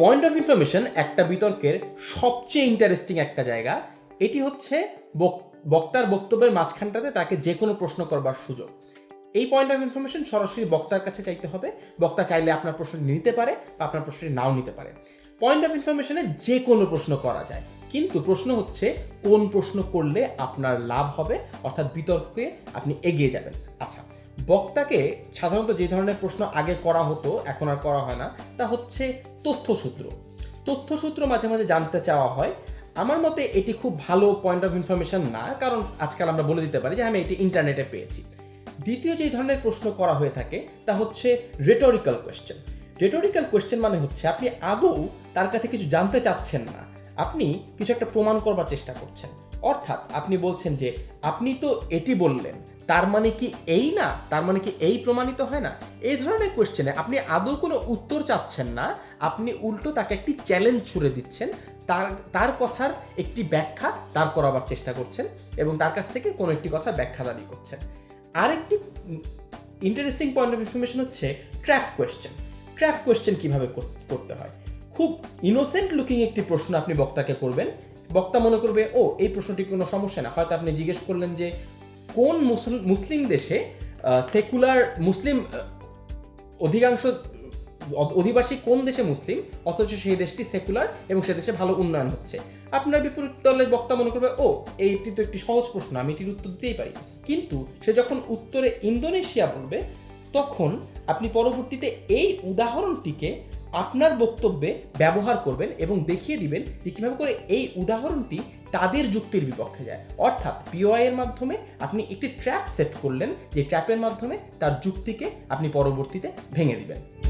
Point of information একটা বিতর্কের সবচেয়ে ইন্টারেস্টিং একটা জায়গা, এটি হচ্ছে বক- বক্তার বক্তব্যের মাঝখানটাতে তাকে যে কোনো প্রশ্ন করবার সুযোগ। এই পয়েন্ট অফ ইনফরমেশন সরাসরি বক্তার কাছে চাইতে হবে। বক্তা চাইলে আপনার প্রশ্নটি নিতে পারে বা আপনার প্রশ্নটি নাও নিতে পারে। পয়েন্ট অফ ইনফরমেশনে যে কোনো প্রশ্ন করা যায়। কিন্তু প্রশ্ন হচ্ছে কোন প্রশ্ন করলে আপনার লাভ হবে, অর্থাৎ বিতর্কে আপনি এগিয়ে যাবেন। আচ্ছা বক্তাকে সাধারণত যে ধরনের প্রশ্ন আগে করা হতো, এখন আর করা হয় না, তা হচ্ছে তথ্যসূত্র। তথ্যসূত্র মাঝে মাঝে জানতে চাওয়া হয়। আমার মতে এটি খুব ভালো পয়েন্ট অফ ইনফরমেশন না, কারণ আজকাল আমরা বলে দিতে পারি যে, আমি এটি ইন্টারনেটে পেয়েছি। দ্বিতীয় যে ধরনের প্রশ্ন করা হয়ে থাকে, তা হচ্ছে রেটোরিক্যাল কোয়েশ্চেন রেটোরিক্যাল কোয়েশ্চেন মানে হচ্ছে, আপনি আদৌ তার কাছে কিছু জানতে চাচ্ছেন না। আপনি কিছু একটা প্রমাণ করবার চেষ্টা করছেন। অর্থাৎ আপনি বলছেন যে, আপনি তো এটি বললেন। তার মানে কি এই না? তার মানে কি এই প্রমাণিত হয় না? এই ধরনের কোয়েশ্চেনে আপনি আদৌ কোনো উত্তর চাচ্ছেন না। আপনি উল্টো তাকে একটি চ্যালেঞ্জ ছুড়ে দিচ্ছেন। তার তার কথার একটি ব্যাখ্যা তার করাবার চেষ্টা করছেন এবং তার কাছ থেকে কোনো একটি কথার ব্যাখ্যা দাবি করছেন। আরেকটি ইন্টারেস্টিং পয়েন্ট অফ ইনফরমেশন হচ্ছে ট্র্যাপ কোয়েশ্চেন ট্র্যাপ কোয়েশ্চেন কীভাবে কর- করতে হয়? খুব ইনোসেন্ট লুকিং একটি প্রশ্ন আপনি বক্তাকে করবেন। বক্তা মনে করবে, ও, এই প্রশ্নটি কোনো সমস্যা না। হয়তো আপনি জিজ্ঞেস করলেন যে কোন মুসল- মুসলিম দেশে সেকুলার মুসলিম অধিকাংশ অধিবাসী কোন দেশে মুসলিম, অথচ সেই দেশটি সেকুলার এবং সে দেশে ভালো উন্নয়ন হচ্ছে? আপনার বিপরীত দলের বক্তা মনে করবে, ও, এইটি তো একটি সহজ প্রশ্ন, আমি এটির উত্তর দিতেই পারি। কিন্তু সে যখন উত্তরে ইন্দোনেশিয়া বলবে, তখন আপনি পরবর্তীতে এই উদাহরণটিকে আপনার বক্তব্যে ব্যবহার করবেন এবং দেখিয়ে দিবেন যে কীভাবে করে এই উদাহরণটি তাদের যুক্তির বিপক্ষে যায়। অর্থাৎ পিওআই এর মাধ্যমে আপনি একটি ট্র্যাপ সেট করলেন, যে ট্র্যাপের মাধ্যমে তার যুক্তিকে আপনি পরবর্তীতে ভেঙে দিবেন।